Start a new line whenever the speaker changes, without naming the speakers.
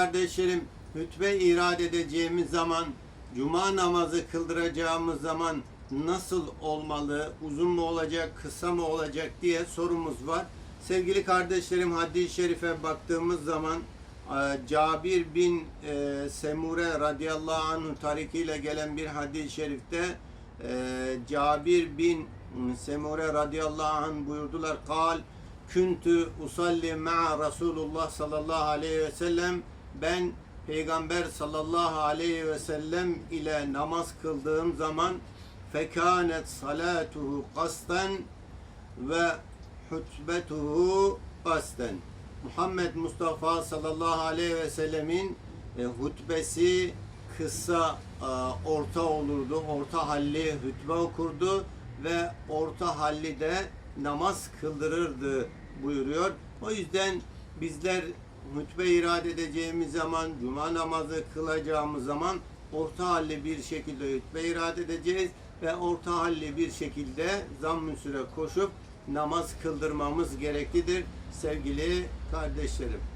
Kardeşlerim, hutbe irad edeceğimiz zaman, cuma namazı kıldıracağımız zaman nasıl olmalı, uzun mu olacak, kısa mı olacak diye sorumuz var. Sevgili kardeşlerim, hadis-i şerife baktığımız zaman e, Cabir bin e, Semure radıyallahu anh'ın tarikiyle gelen bir hadis-i şerifte e, Cabir bin Semure radıyallahu anh buyurdular. Kal küntü usalli ma'a Resulullah sallallahu aleyhi ve sellem ben Peygamber sallallahu aleyhi ve sellem ile namaz kıldığım zaman fekanet salatuhu kasten ve hutbetuhu kasten. Muhammed Mustafa sallallahu aleyhi ve sellemin e, hutbesi kısa, e, orta olurdu. Orta halli hutbe okurdu ve orta halli de namaz kıldırırdı buyuruyor. O yüzden bizler hutbe irade edeceğimiz zaman, cuma namazı kılacağımız zaman orta halli bir şekilde hutbe irade edeceğiz ve orta halli bir şekilde zamm-ı süre koşup namaz kıldırmamız gereklidir sevgili kardeşlerim.